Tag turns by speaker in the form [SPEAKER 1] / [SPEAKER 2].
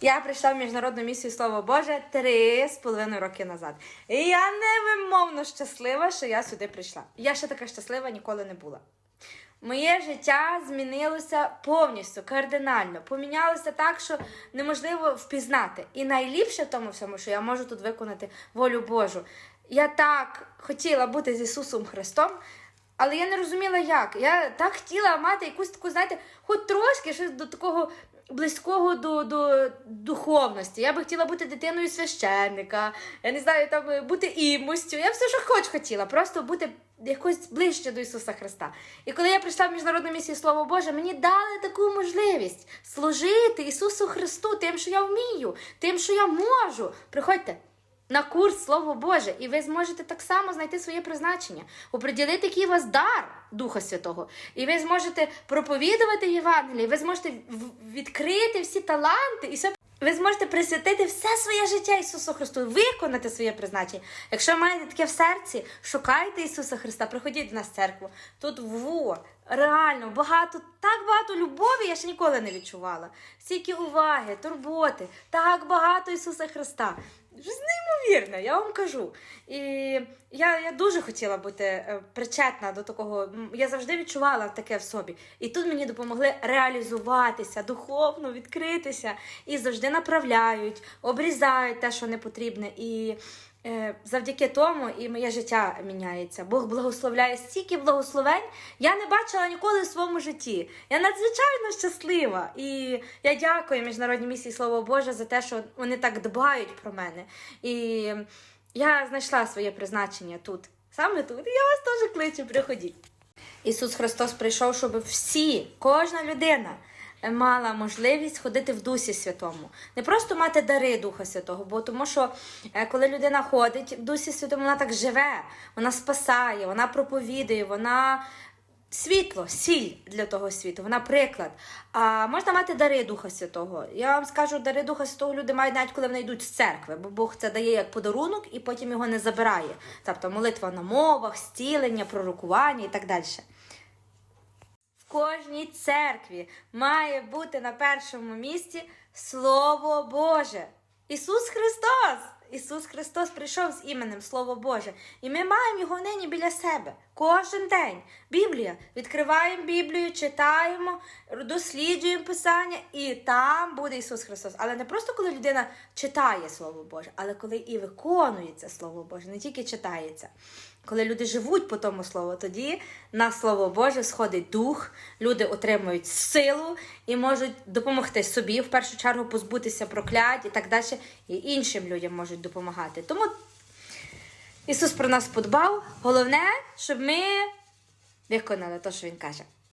[SPEAKER 1] Я прийшла в міжнародну місію Слово Боже три з половиною роки назад. І я невимовно щаслива, що я сюди прийшла. Я ще така щаслива ніколи не була. Моє життя змінилося повністю, кардинально. Помінялося так, що неможливо впізнати. І найліпше в тому всьому, що я можу тут виконати волю Божу. Я так хотіла бути з Ісусом Христом, але я не розуміла, як. Я так хотіла мати якусь таку, знаєте, хоч трошки щось до такого близького до, до духовності. Я би хотіла бути дитиною священника, я не знаю, там е, бути імостю. Я все, що хоч хотіла, просто бути якось ближче до Ісуса Христа. І коли я прийшла в міжнародну місію Слово Боже, мені дали таку можливість служити Ісусу Христу тим, що я вмію, тим, що я можу. Приходьте. На курс Слово Боже, і ви зможете так само знайти своє призначення, оприділити, який у вас дар Духа Святого. І ви зможете проповідувати Євангеліє, ви зможете відкрити всі таланти і все. Ви зможете присвятити все своє життя Ісусу Христу, виконати своє призначення. Якщо маєте таке в серці, шукайте Ісуса Христа, приходіть до нас в церкву. Тут во, реально багато, так багато любові я ще ніколи не відчувала. Стільки уваги, турботи, так багато Ісуса Христа. Неймовірне, я вам кажу. І я, я дуже хотіла бути е, причетна до такого. Я завжди відчувала таке в собі. І тут мені допомогли реалізуватися, духовно відкритися і завжди направляють, обрізають те, що не потрібне. І завдяки тому і моє життя міняється. Бог благословляє стільки благословень. Я не бачила ніколи в своєму житті. Я надзвичайно щаслива. І я дякую міжнародній місії Слово Боже за те, що вони так дбають про мене. І я знайшла своє призначення тут. Саме тут. Я вас теж кличу, приходіть. Ісус Христос прийшов, щоб всі, кожна людина мала можливість ходити в Дусі Святому. Не просто мати дари Духа Святого, бо тому що е, коли людина ходить в Дусі Святому, вона так живе, вона спасає, вона проповідує, вона. Світло, сіль для того світу, вона приклад. А можна мати дари Духа Святого. Я вам скажу, дари Духа Святого люди мають навіть коли вони йдуть з церкви, бо Бог це дає як подарунок і потім його не забирає. Тобто молитва на мовах, стілення, пророкування і так далі. Кожній церкві має бути на першому місці Слово Боже. Ісус Христос! Ісус Христос прийшов з іменем Слово Боже. І ми маємо його нині біля себе. Кожен день. Біблія. Відкриваємо Біблію, читаємо, досліджуємо Писання, і там буде Ісус Христос. Але не просто коли людина читає Слово Боже, але коли і виконується Слово Боже, не тільки читається. Коли люди живуть по тому слову, тоді на Слово Боже сходить дух, люди отримують силу і можуть допомогти собі, в першу чергу, позбутися проклять і так далі, і іншим людям можуть допомагати. Тому Ісус про нас подбав. Головне, щоб ми виконали те, що Він каже.